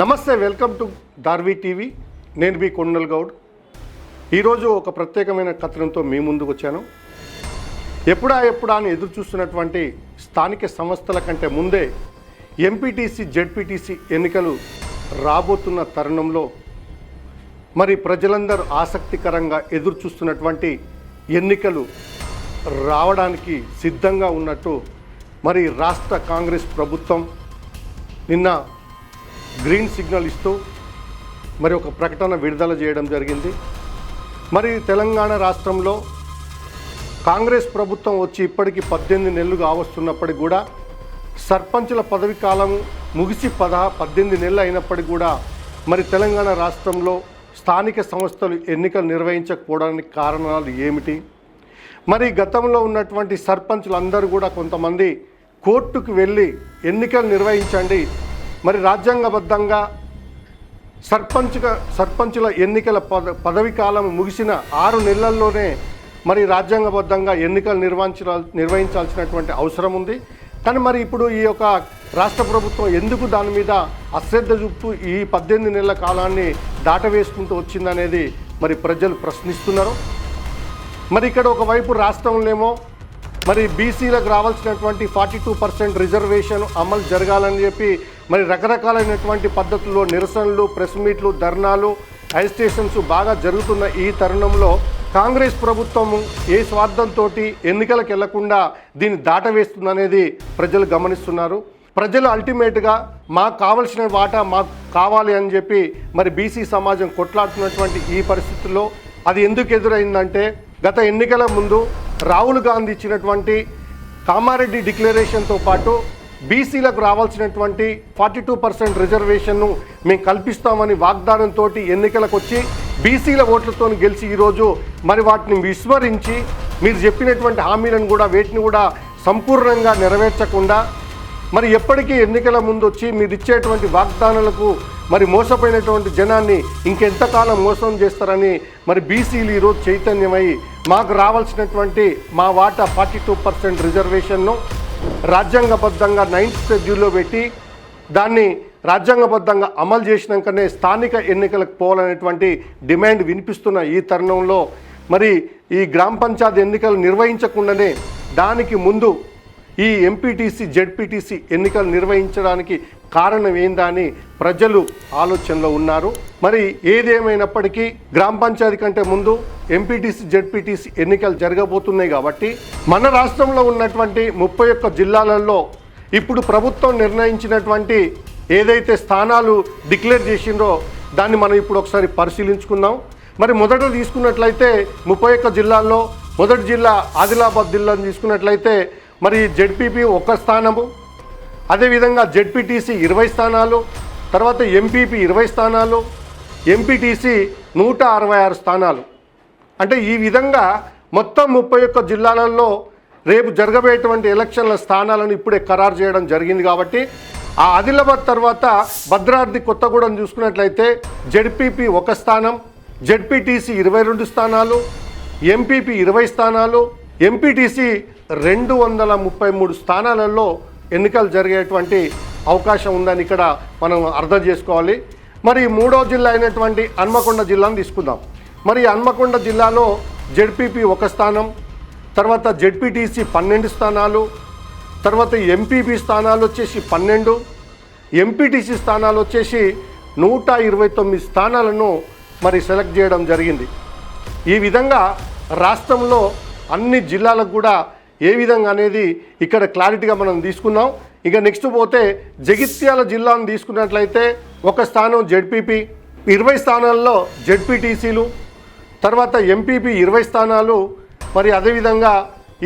నమస్తే welcome to Darvi TV. నేను B Kondal Goud. ఈరోజు ఒక ప్రత్యేకమైన కథనంతో మీ ముందుకు వచ్చాను. ఎప్పుడా ఎప్పుడా అని ఎదురు చూస్తున్నటువంటి స్థానిక సంస్థల కంటే ముందే ఎంపీటీసీ జెడ్పీటీసీ ఎన్నికలు రాబోతున్న తరుణంలో మరి ప్రజలందరూ ఆసక్తికరంగా ఎదురు చూస్తున్నటువంటి ఎన్నికలు రావడానికి సిద్ధంగా ఉన్నట్టు మరి రాష్ట్ర కాంగ్రెస్ ప్రభుత్వం నిన్న గ్రీన్ సిగ్నల్ ఇస్తూ మరి ఒక ప్రకటన విడుదల చేయడం జరిగింది. మరి తెలంగాణ రాష్ట్రంలో కాంగ్రెస్ ప్రభుత్వం వచ్చి ఇప్పటికి పద్దెనిమిది నెలలు కావస్తున్నప్పటికి కూడా సర్పంచుల పదవి కాలం ముగిసి పద పద్దెనిమిది నెలలు అయినప్పటికీ కూడా మరి తెలంగాణ రాష్ట్రంలో స్థానిక సంస్థలు ఎన్నికలు నిర్వహించకపోవడానికి కారణాలు ఏమిటి? మరి గతంలో ఉన్నటువంటి సర్పంచులందరూ కూడా కొంతమంది కోర్టుకు వెళ్ళి ఎన్నికలు నిర్వహించండి మరి రాజ్యాంగబద్ధంగా సర్పంచ్గా సర్పంచుల ఎన్నికల పద పదవి కాలం ముగిసిన ఆరు నెలల్లోనే మరి రాజ్యాంగబద్ధంగా ఎన్నికలు నిర్వహించాల్ నిర్వహించాల్సినటువంటి అవసరం ఉంది. కానీ మరి ఇప్పుడు ఈ యొక్క రాష్ట్ర ప్రభుత్వం ఎందుకు దాని మీద అశ్రద్ధ చూపుతూ ఈ పద్దెనిమిది నెలల కాలాన్ని దాటవేసుకుంటూ వచ్చిందనేది మరి ప్రజలు ప్రశ్నిస్తున్నారు. మరి ఇక్కడ ఒకవైపు రాష్ట్రంలోనేమో మరి బీసీలకు రావాల్సినటువంటి ఫార్టీ టూ పర్సెంట్ రిజర్వేషన్ అమలు జరగాలని చెప్పి మరి రకరకాలైనటువంటి పద్ధతుల్లో నిరసనలు ప్రెస్ మీట్లు ధర్నాలు అజిస్టేషన్స్ బాగా జరుగుతున్న ఈ తరుణంలో కాంగ్రెస్ ప్రభుత్వం ఏ స్వార్థంతో ఎన్నికలకు వెళ్ళకుండా దీన్ని దాటవేస్తుందనేది ప్రజలు గమనిస్తున్నారు. ప్రజలు అల్టిమేట్గా మాకు కావలసిన వాటా మాకు కావాలి అని చెప్పి మరి బీసీ సమాజం కొట్లాడుతున్నటువంటి ఈ పరిస్థితుల్లో అది ఎందుకు ఎదురైందంటే గత ఎన్నికల ముందు రాహుల్ గాంధీ ఇచ్చినటువంటి కామారెడ్డి డిక్లరేషన్తో పాటు బీసీలకు రావాల్సినటువంటి ఫార్టీ టూ పర్సెంట్ రిజర్వేషన్ను మేము కల్పిస్తామని వాగ్దానంతో ఎన్నికలకు వచ్చి బీసీల ఓట్లతో గెలిచి ఈరోజు మరి వాటిని విస్మరించి మీరు చెప్పినటువంటి హామీలను కూడా వేటిని కూడా సంపూర్ణంగా నెరవేర్చకుండా మరి ఎప్పటికీ ఎన్నికల ముందు వచ్చి మీరు ఇచ్చేటువంటి వాగ్దానాలకు మరి మోసపోయినటువంటి జనాన్ని ఇంకెంతకాలం మోసం చేస్తారని మరి బీసీలు ఈరోజు చైతన్యమై మాకు రావాల్సినటువంటి మా వాటా ఫార్టీ టూ పర్సెంట్ రిజర్వేషన్ను రాజ్యాంగబద్ధంగా నైన్త్ షెడ్యూల్లో పెట్టి దాన్ని రాజ్యాంగబద్ధంగా అమలు చేసినాకనే స్థానిక ఎన్నికలకు పోవాలనేటువంటి డిమాండ్ వినిపిస్తున్న ఈ తరుణంలో మరి ఈ గ్రామ పంచాయతీ ఎన్నికలు నిర్వహించకుండానే దానికి ముందు ఈ ఎంపీటీసీ జెడ్పీటీసీ ఎన్నికలు నిర్వహించడానికి కారణం ఏందా అని ప్రజలు ఆలోచనలో ఉన్నారు. మరి ఏదేమైనప్పటికీ గ్రామ పంచాయతీ కంటే ముందు ఎంపీటీసీ జెడ్పీటీసీ ఎన్నికలు జరగబోతున్నాయి కాబట్టి మన రాష్ట్రంలో ఉన్నటువంటి ముప్పై ఒక్క జిల్లాలలో ఇప్పుడు ప్రభుత్వం నిర్ణయించినటువంటి ఏదైతే స్థానాలు డిక్లేర్ చేసిందో దాన్ని మనం ఇప్పుడు ఒకసారి పరిశీలించుకుందాం. మరి మొదట తీసుకున్నట్లయితే ముప్పై ఒక్క జిల్లాల్లో మొదటి జిల్లా ఆదిలాబాద్ జిల్లాను తీసుకున్నట్లయితే మరి జెడ్పీపీ ఒక్క స్థానము అదేవిధంగా జెడ్పీటీసీ ఇరవై స్థానాలు తర్వాత ఎంపీపీ ఇరవై స్థానాలు ఎంపీటీసీ నూట అరవై ఆరు స్థానాలు. అంటే ఈ విధంగా మొత్తం ముప్పై ఒక్క జిల్లాలలో రేపు జరగబోయేటువంటి ఎలక్షన్ల స్థానాలను ఇప్పుడే ఖరారు చేయడం జరిగింది కాబట్టి ఆ ఆదిలాబాద్ తర్వాత భద్రాద్రి కొత్తగూడెం చూసుకున్నట్లయితే జెడ్పీపీ ఒక స్థానం జెడ్పీటీసీ ఇరవై రెండు స్థానాలు ఎంపీపీ ఇరవై స్థానాలు ఎంపీటీసీ రెండు వందల ముప్పై మూడు స్థానాలలో ఎన్నికలు జరిగేటువంటి అవకాశం ఉందని ఇక్కడ మనం అర్థం చేసుకోవాలి. మరి మూడో జిల్లా అయినటువంటి హన్మకొండ జిల్లాను తీసుకుందాం. మరి హన్మకొండ జిల్లాలో జెడ్పీపీ ఒక స్థానం తర్వాత జెడ్పీటీసీ పన్నెండు స్థానాలు తర్వాత ఎంపీపీ స్థానాలు వచ్చేసి పన్నెండు ఎంపీటీసీ స్థానాలు వచ్చేసి నూట ఇరవై తొమ్మిది స్థానాలను మరి సెలెక్ట్ చేయడం జరిగింది. ఈ విధంగా రాష్ట్రంలో అన్ని జిల్లాలకు కూడా ఏ విధంగా అనేది ఇక్కడ క్లారిటీగా మనం తీసుకున్నాం. ఇక నెక్స్ట్ పోతే జగిత్యాల జిల్లాను తీసుకున్నట్లయితే ఒక స్థానం జెడ్పీపీ ఇరవై స్థానాల్లో జెడ్పీటీసీలు తర్వాత ఎంపీపీ ఇరవై స్థానాలు మరి అదేవిధంగా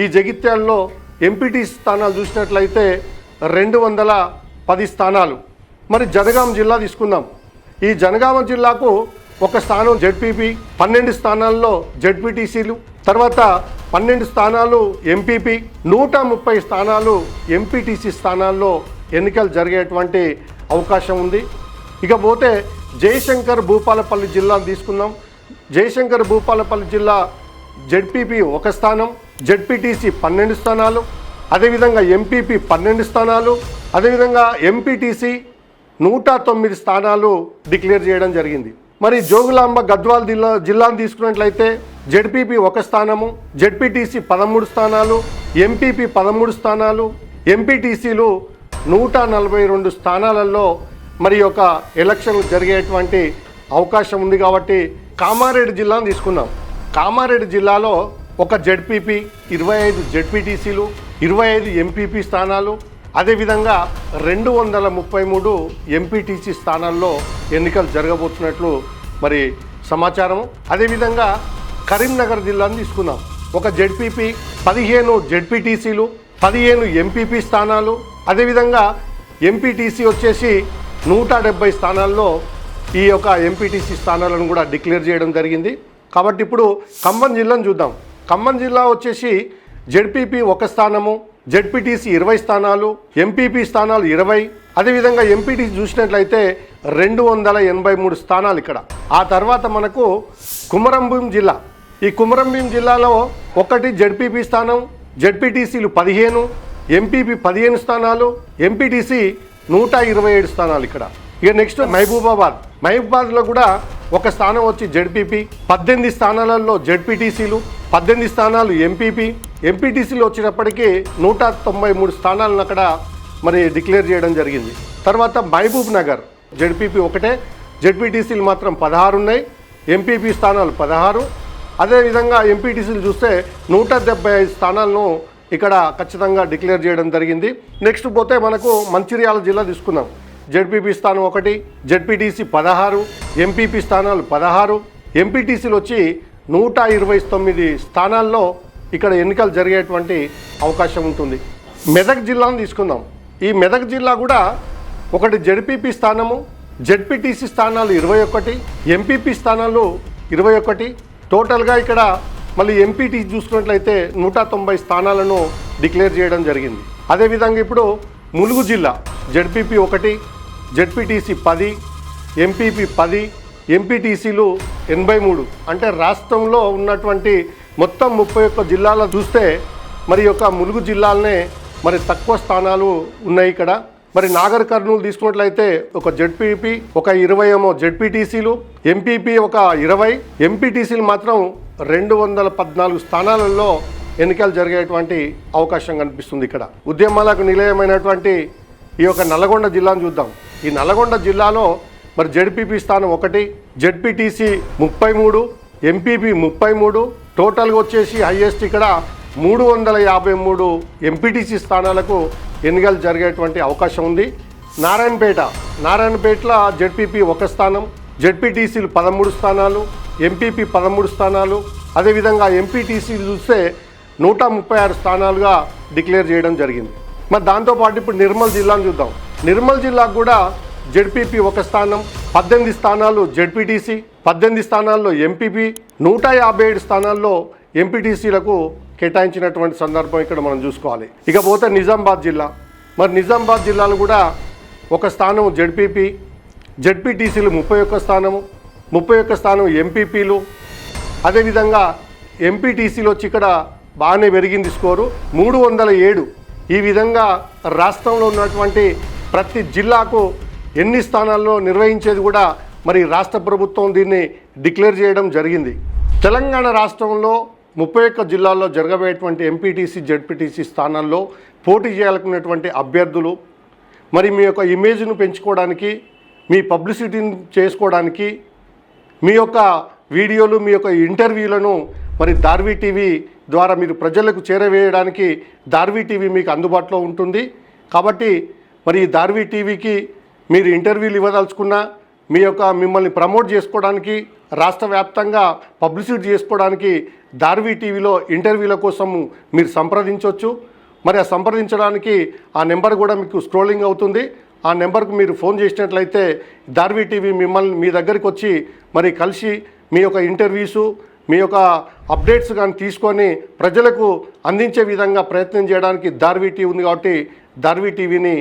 ఈ జగిత్యాలలో ఎంపీటీ స్థానాలు చూసినట్లయితే రెండు వందల పది స్థానాలు. మరి జనగాం జిల్లా తీసుకుందాం. ఈ జనగామ జిల్లాకు ఒక స్థానం జెడ్పీపీ పన్నెండు స్థానాల్లో జెడ్పీటీసీలు తర్వాత పన్నెండు స్థానాలు ఎంపీపీ నూట ముప్పై స్థానాలు ఎంపీటీసీ స్థానాల్లో ఎన్నికలు జరిగేటువంటి అవకాశం ఉంది. ఇకపోతే జయశంకర్ భూపాలపల్లి జిల్లాను తీసుకుందాం. జయశంకర్ భూపాలపల్లి జిల్లా జెడ్పీపీ ఒక స్థానం జెడ్పీటీసీ పన్నెండు స్థానాలు అదేవిధంగా ఎంపీపీ పన్నెండు స్థానాలు అదేవిధంగా ఎంపీటీసీ నూట తొమ్మిది స్థానాలు డిక్లేర్ చేయడం జరిగింది. మరి జోగులాంబ గద్వాల్ జిల్లా జిల్లాను తీసుకున్నట్లయితే జడ్పీపీ ఒక స్థానము జడ్పీటీసీ పదమూడు స్థానాలు ఎంపీపీ పదమూడు స్థానాలు ఎంపీటీసీలు నూట నలభై రెండు స్థానాలలో మరి యొక్క ఎలక్షన్లు జరిగేటువంటి అవకాశం ఉంది కాబట్టి కామారెడ్డి జిల్లాను తీసుకున్నాం కామారెడ్డి జిల్లాలో ఒక జడ్పీపీ ఇరవై ఐదు జడ్పీటీసీలు ఇరవై ఐదు ఎంపీపీ స్థానాలు అదేవిధంగా రెండు వందల ముప్పై మూడు ఎంపీటీసీ స్థానాల్లో ఎన్నికలు జరగబోతున్నట్లు మరి సమాచారము అదేవిధంగా కరీంనగర్ జిల్లాను తీసుకుందాం. ఒక జెడ్పీపీ పదిహేను జెడ్పీటీసీలు పదిహేను ఎంపీపీ స్థానాలు. అదేవిధంగా ఎంపీటీసీ వచ్చేసి నూట డెబ్బై స్థానాల్లో ఈ యొక్క ఎంపీటీసీ స్థానాలను కూడా డిక్లేర్ చేయడం జరిగింది. కాబట్టి ఇప్పుడు ఖమ్మం జిల్లాను చూద్దాం. ఖమ్మం జిల్లా వచ్చేసి జెడ్పీపీ ఒక స్థానము జెడ్పీటీసీ ఇరవై స్థానాలు ఎంపీపీ స్థానాలు ఇరవై. అదేవిధంగా ఎంపీటీసీ చూసినట్లయితే రెండు వందల ఎనభై మూడు స్థానాలు ఇక్కడ. ఆ తర్వాత మనకు కుమరంభీం జిల్లా. ఈ కుమరంభీం జిల్లాలో ఒకటి జెడ్పీపీ స్థానం జడ్పీటీసీలు పదిహేను ఎంపీపీ పదిహేను స్థానాలు ఎంపీటీసీ నూట ఇరవై ఏడు స్థానాలు ఇక్కడ. ఇక నెక్స్ట్ మహబూబాబాద్. మహబూబాబాద్లో కూడా ఒక స్థానం వచ్చి జెడ్పీపీ పద్దెనిమిది స్థానాలలో జెడ్పీటీసీలు పద్దెనిమిది స్థానాలు ఎంపీపీ. ఎంపీటీసీలు వచ్చినప్పటికీ నూట తొంభై మూడు స్థానాలను అక్కడ మరి డిక్లేర్ చేయడం జరిగింది. తర్వాత మహబూబ్ నగర్ జెడ్పీపీ ఒకటే జెడ్పీటీసీలు మాత్రం పదహారు ఉన్నాయి ఎంపీపీ స్థానాలు పదహారు. అదేవిధంగా ఎంపీటీసీలు చూస్తే నూట డెబ్బై ఐదు స్థానాలను ఇక్కడ ఖచ్చితంగా డిక్లేర్ చేయడం జరిగింది. నెక్స్ట్ పోతే మనకు మంచిర్యాల జిల్లా తీసుకుందాం. జెడ్పీపీ స్థానం ఒకటి జడ్పీటీసీ పదహారు ఎంపీపీ స్థానాలు పదహారు ఎంపీటీసీలు వచ్చి నూట ఇరవై తొమ్మిది స్థానాల్లో ఇక్కడ ఎన్నికలు జరిగేటువంటి అవకాశం ఉంటుంది. మెదక్ జిల్లాను తీసుకుందాం. ఈ మెదక్ జిల్లా కూడా ఒకటి జెడ్పీపీ స్థానము జడ్పీటీసీ స్థానాలు ఇరవై ఒకటి ఎంపీపీ స్థానాలు ఇరవై ఒకటి. టోటల్గా ఇక్కడ మళ్ళీ ఎంపీటీ చూసుకున్నట్లయితే నూట తొంభై స్థానాలను డిక్లేర్ చేయడం జరిగింది. అదేవిధంగా ఇప్పుడు ములుగు జిల్లా జడ్పీపీ ఒకటి జడ్పీటీసీ పది ఎంపీపీ పది ఎంపీటీసీలు ఎనభై మూడు. అంటే రాష్ట్రంలో ఉన్నటువంటి మొత్తం ముప్పై ఒక్క జిల్లాలో చూస్తే మరి యొక్క ములుగు జిల్లాలనే మరి తక్కువ స్థానాలు ఉన్నాయి ఇక్కడ. మరి నాగర్ కర్నూలు తీసుకున్నట్లయితే ఒక జెడ్పీపీ ఒక ఇరవై ఏమో జడ్పీటీసీలు ఎంపీపీ ఒక ఇరవై ఎంపీటీసీలు మాత్రం రెండు వందల పద్నాలుగు స్థానాలలో ఎన్నికలు జరిగేటువంటి అవకాశం కనిపిస్తుంది ఇక్కడ. ఉద్యమాలకు నిలయమైనటువంటి ఈ యొక్క నల్గొండ జిల్లాను చూద్దాం. ఈ నల్గొండ జిల్లాలో మరి జెడ్పీపీ స్థానం ఒకటి జడ్పీటీసీ ముప్పై మూడు ఎంపీపీ ముప్పై మూడు టోటల్గా వచ్చేసి హైయెస్ట్ ఇక్కడ మూడు వందల యాభై మూడు ఎంపీటీసీ స్థానాలకు ఎన్నికలు జరిగేటువంటి అవకాశం ఉంది. నారాయణపేట నారాయణపేటలో జెడ్పీపీ ఒక స్థానం జెడ్పీటీసీలు పదమూడు స్థానాలు ఎంపీపీ పదమూడు స్థానాలు. అదేవిధంగా ఎంపీటీసీలు చూస్తే నూట ముప్పై ఆరు స్థానాలుగా డిక్లేర్ చేయడం జరిగింది. మరి దాంతోపాటు ఇప్పుడు నిర్మల్ జిల్లాను చూద్దాం. నిర్మల్ జిల్లాకు కూడా జెడ్పీపీ ఒక స్థానం పద్దెనిమిది స్థానాలు జెడ్పీటీసీ పద్దెనిమిది స్థానాల్లో ఎంపీపీ నూట యాభై ఏడు స్థానాల్లో ఎంపీటీసీలకు కేటాయించినటువంటి సందర్భం ఇక్కడ మనం చూసుకోవాలి. ఇకపోతే నిజామాబాద్ జిల్లా. మరి నిజామాబాద్ జిల్లాలో కూడా ఒక స్థానం జెడ్పీపీ జెడ్పీటీసీలు ముప్పై ఒక్క స్థానము ముప్పై ఒక్క స్థానం ఎంపీపీలు అదేవిధంగా ఎంపీటీసీలు వచ్చి ఇక్కడ బాగానే పెరిగింది స్కోరు. మూడు వందల ఏడు. ఈ విధంగా రాష్ట్రంలో ఉన్నటువంటి ప్రతి జిల్లాకు ఎన్ని స్థానాల్లో నిర్వహించేది కూడా మరి రాష్ట్ర ప్రభుత్వం దీన్ని డిక్లేర్ చేయడం జరిగింది. తెలంగాణ రాష్ట్రంలో ముప్పై ఒక్క జిల్లాల్లో జరగబోయేటువంటి ఎంపీటీసీ జడ్పీటీసీ స్థానాల్లో పోటీ చేయాలనుకున్నటువంటి అభ్యర్థులు మరి మీ యొక్క ఇమేజ్ను పెంచుకోవడానికి మీ పబ్లిసిటీని చేసుకోవడానికి మీ యొక్క వీడియోలు మీ యొక్క ఇంటర్వ్యూలను మరి దార్వీ టీవీ ద్వారా మీరు ప్రజలకు చేరవేయడానికి దార్వీ టీవీ మీకు అందుబాటులో ఉంటుంది. కాబట్టి మరి ఈ దార్వీ టీవీకి మీరు ఇంటర్వ్యూలు ఇవ్వదలుచుకున్నా మీ యొక్క మిమ్మల్ని ప్రమోట్ చేసుకోవడానికి రాష్ట్ర వ్యాప్తంగా పబ్లిసిటీ చేసుకోవడానికి దార్వీ టీవీలో ఇంటర్వ్యూల కోసం మీరు సంప్రదించవచ్చు మరి ఆ సంప్రదించడానికి ఆ నెంబర్ కూడా మీకు స్క్రోలింగ్ అవుతుంది. ఆ నెంబర్కు మీరు ఫోన్ చేసినట్లయితే దార్వీ టీవీ మిమ్మల్ని మీ దగ్గరికి వచ్చి మరి కలిసి మీ యొక్క ఇంటర్వ్యూసు మీ యొక్క అప్డేట్స్ కానీ తీసుకొని ప్రజలకు అందించే విధంగా ప్రయత్నం చేయడానికి దార్వి టీవీ ఉంది కాబట్టి దార్వి టీవీని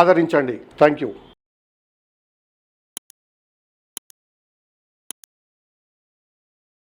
ఆదరించండి. Thank you